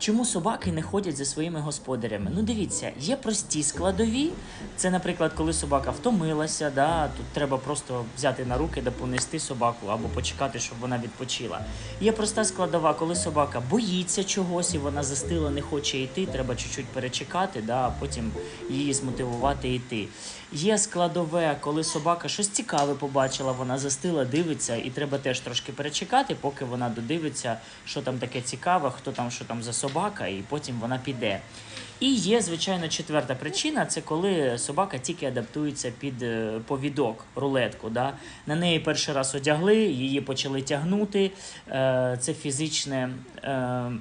Чому собаки не ходять за своїми господарями? Ну дивіться, є прості складові. Це, наприклад, коли собака втомилася, да, тут треба просто взяти на руки да понести собаку або почекати, щоб вона відпочила. Є проста складова, коли собака боїться чогось і вона застила, не хоче йти, треба чуть-чуть перечекати, да, а потім її змотивувати йти. Є складове, коли собака щось цікаве побачила, вона застила, дивиться, і треба теж трошки перечекати, поки вона додивиться, що там таке цікаве, хто там, що там за собака, і потім вона піде. І є, звичайно, четверта причина це коли собака тільки адаптується під е, повідок, рулетку. Да? На неї перший раз одягли, її почали тягнути. Е, Це фізичне. е,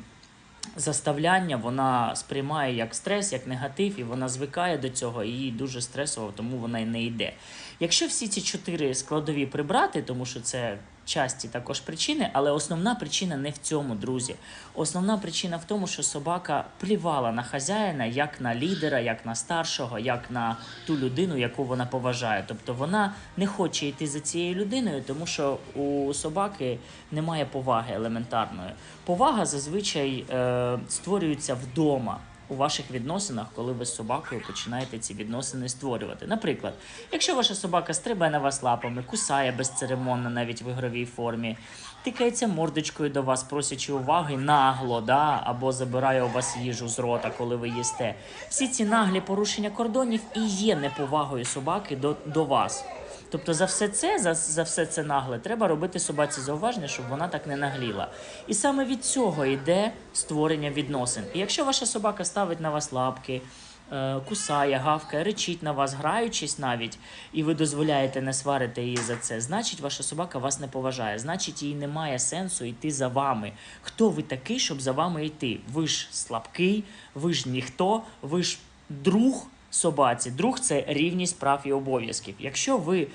Заставляння вона сприймає як стрес, як негатив, і вона звикає до цього, і їй дуже стресово, тому вона й не йде. Якщо всі ці чотири складові прибрати, тому що це часті також причини, але основна причина не в цьому, друзі. Основна причина в тому, що собака плівала на хазяїна як на лідера, як на старшого, як на ту людину, яку вона поважає. Тобто вона не хоче йти за цією людиною, тому що у собаки немає поваги елементарної. Повага зазвичай е, створюється вдома. У ваших відносинах, коли ви з собакою починаєте ці відносини створювати. Наприклад, якщо ваша собака стрибе на вас лапами, кусає безцеремонно навіть в ігровій формі, тикається мордочкою до вас, просячи уваги нагло, да, або забирає у вас їжу з рота, коли ви їсте. Всі ці наглі порушення кордонів і є неповагою собаки до, до вас. Тобто за все це, за, за все це нагле, треба робити собаці зауваження, щоб вона так не нагліла. І саме від цього йде створення відносин. І якщо ваша собака ставить на вас лапки, е, кусає, гавкає, речить на вас, граючись навіть, і ви дозволяєте не сварити її за це, значить ваша собака вас не поважає, значить їй немає сенсу йти за вами. Хто ви такий, щоб за вами йти? Ви ж слабкий, ви ж ніхто, ви ж друг собаці. Друг це рівність прав і обов'язків. Якщо ви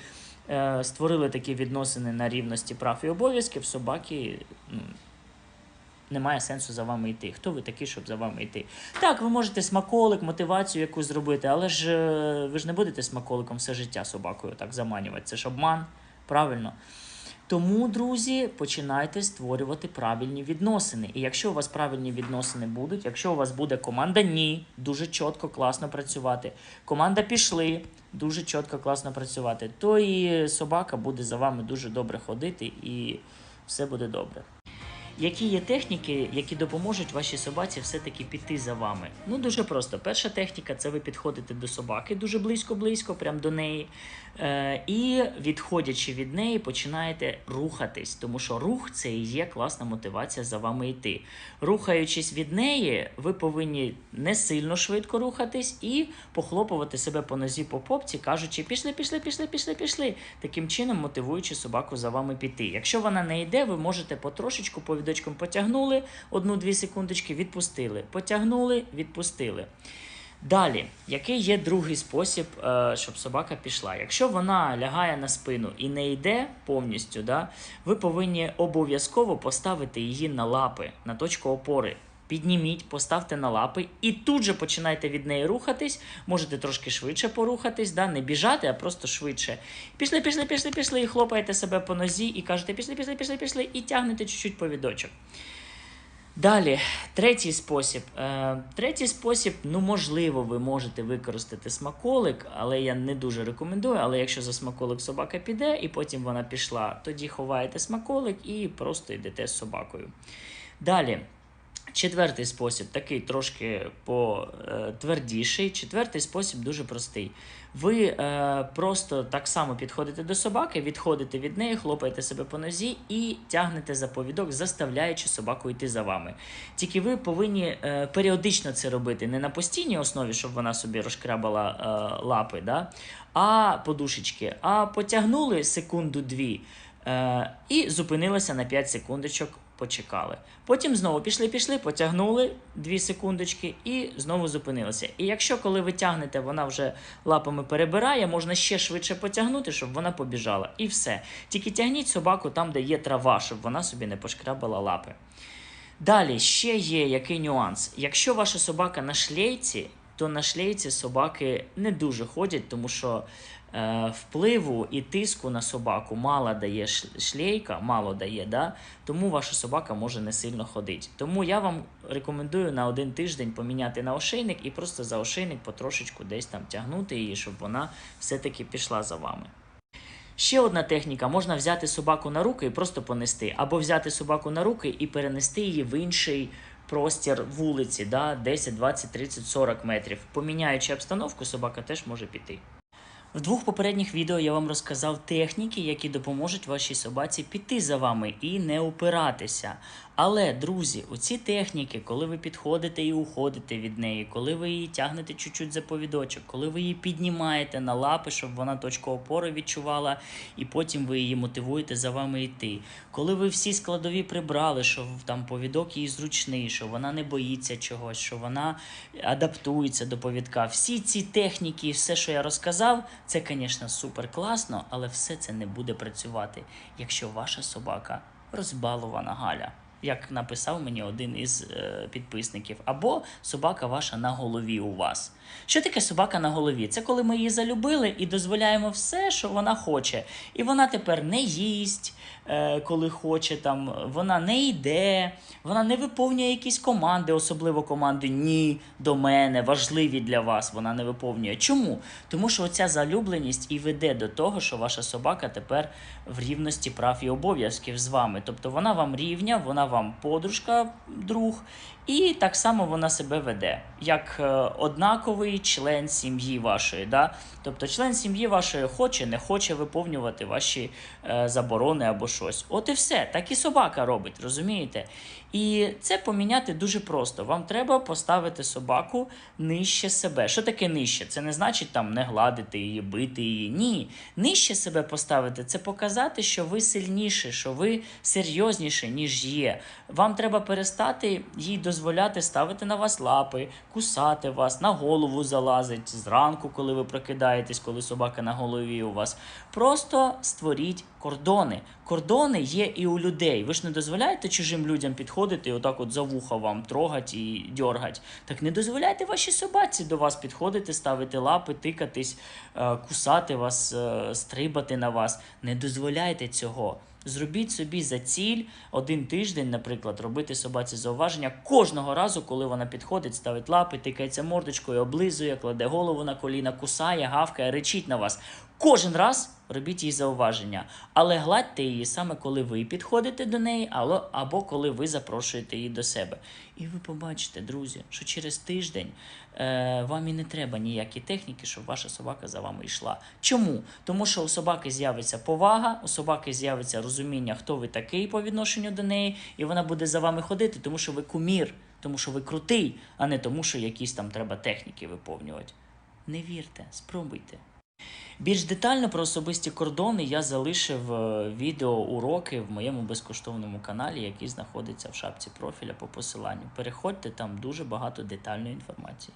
е, створили такі відносини на рівності прав і обов'язків, собаки ну, немає сенсу за вами йти. Хто ви такі, щоб за вами йти? Так, ви можете смаколик, мотивацію якусь зробити, але ж е, ви ж не будете смаколиком все життя собакою так заманювати. Це ж обман, правильно? Тому, друзі, починайте створювати правильні відносини. І якщо у вас правильні відносини будуть, якщо у вас буде команда ні, дуже чітко, класно працювати. Команда пішли, дуже чітко, класно працювати, то і собака буде за вами дуже добре ходити, і все буде добре. Які є техніки, які допоможуть вашій собаці все-таки піти за вами? Ну дуже просто. Перша техніка це ви підходите до собаки дуже близько-близько, прямо до неї. Е, і відходячи від неї, починаєте рухатись, тому що рух це і є класна мотивація за вами йти. Рухаючись від неї, ви повинні не сильно швидко рухатись і похлопувати себе по нозі по попці, кажучи, пішли, пішли, пішли, пішли, пішли. Таким чином мотивуючи собаку за вами піти. Якщо вона не йде, ви можете потрошечку повідочком потягнули одну-дві секундочки, відпустили. Потягнули, відпустили. Далі, який є другий спосіб, е, щоб собака пішла? Якщо вона лягає на спину і не йде повністю, да, ви повинні обов'язково поставити її на лапи, на точку опори. Підніміть, поставте на лапи і тут же починайте від неї рухатись. Можете трошки швидше порухатись, да? не біжати, а просто швидше. Пішли, пішли, пішли, пішли, і хлопаєте себе по нозі і кажете, пішли, пішли, пішли, пішли, і тягнете чуть-чуть повідочок. Далі, третій спосіб. Е, третій спосіб, ну можливо, ви можете використати смаколик, але я не дуже рекомендую. Але якщо за смаколик собака піде і потім вона пішла, тоді ховаєте смаколик і просто йдете з собакою. Далі. Четвертий спосіб, такий трошки потвердіший. Четвертий спосіб дуже простий. Ви е, просто так само підходите до собаки, відходите від неї, хлопаєте себе по нозі і тягнете за повідок, заставляючи собаку йти за вами. Тільки ви повинні е, періодично це робити, не на постійній основі, щоб вона собі розкрабала е, лапи, да? а подушечки. А потягнули секунду-дві. Е, і зупинилася на 5 секундочок, почекали. Потім знову пішли, пішли, потягнули 2 секундочки і знову зупинилися. І якщо коли ви тягнете, вона вже лапами перебирає, можна ще швидше потягнути, щоб вона побіжала. І все. Тільки тягніть собаку там, де є трава, щоб вона собі не пошкрабала лапи. Далі ще є який нюанс. Якщо ваша собака на шлейці, то на шлейці собаки не дуже ходять, тому що впливу і тиску на собаку мало дає шлейка, мало дає, да? тому ваша собака може не сильно ходити. Тому я вам рекомендую на один тиждень поміняти на ошейник і просто за ошейник потрошечку десь там тягнути її, щоб вона все-таки пішла за вами. Ще одна техніка: можна взяти собаку на руки і просто понести, або взяти собаку на руки і перенести її в інший простір вулиці, да, 10, 20, 30, 40 метрів. Поміняючи обстановку, собака теж може піти. В двох попередніх відео я вам розказав техніки, які допоможуть вашій собаці піти за вами і не упиратися. Але, друзі, оці техніки, коли ви підходите і уходите від неї, коли ви її тягнете чуть-чуть за повідочок, коли ви її піднімаєте на лапи, щоб вона точку опори відчувала, і потім ви її мотивуєте за вами йти. Коли ви всі складові прибрали, що там повідок їй зручний, що вона не боїться чогось, що вона адаптується до повідка. Всі ці техніки, все, що я розказав, це, звісно, супер класно, але все це не буде працювати, якщо ваша собака розбалована Галя. Як написав мені один із е, підписників, або собака ваша на голові у вас. Що таке собака на голові? Це коли ми її залюбили і дозволяємо все, що вона хоче. І вона тепер не їсть, коли хоче, там, вона не йде, вона не виповнює якісь команди, особливо команди ні до мене, важливі для вас. Вона не виповнює. Чому? Тому що оця залюбленість і веде до того, що ваша собака тепер в рівності прав і обов'язків з вами. Тобто вона вам рівня, вона вам подружка, друг, і так само вона себе веде, як е, однаковий член сім'ї вашої. Да? Тобто член сім'ї вашої хоче, не хоче виповнювати ваші е, заборони або щось. От і все. Так і собака робить, розумієте? І це поміняти дуже просто. Вам треба поставити собаку нижче себе. Що таке нижче? Це не значить там не гладити її, бити її. Ні. Нижче себе поставити це показати, що ви сильніші, що ви серйозніші, ніж є. Вам треба перестати їй дозволяти ставити на вас лапи, кусати вас, на голову залазить зранку, коли ви прокидаєтесь, коли собака на голові у вас. Просто створіть кордони. Кордони є і у людей. Ви ж не дозволяєте чужим людям підходити і отак от за вуха вам трогати і дьоргати. Так не дозволяйте вашій собаці до вас підходити, ставити лапи, тикатись, е, кусати вас, е, стрибати на вас. Не дозволяйте цього. Зробіть собі за ціль один тиждень, наприклад, робити собаці зауваження кожного разу, коли вона підходить, ставить лапи, тикається мордочкою, облизує, кладе голову на коліна, кусає, гавкає, речить на вас. Кожен раз робіть їй зауваження, але гладьте її саме коли ви підходите до неї, або, коли ви запрошуєте її до себе. І ви побачите, друзі, що через тиждень е, вам і не треба ніякі техніки, щоб ваша собака за вами йшла. Чому? Тому що у собаки з'явиться повага, у собаки з'явиться розуміння, хто ви такий по відношенню до неї, і вона буде за вами ходити, тому що ви кумір, тому що ви крутий, а не тому, що якісь там треба техніки виповнювати. Не вірте, спробуйте. Більш детально про особисті кордони я залишив е, відео уроки в моєму безкоштовному каналі, який знаходиться в шапці профіля по посиланню. Переходьте там дуже багато детальної інформації.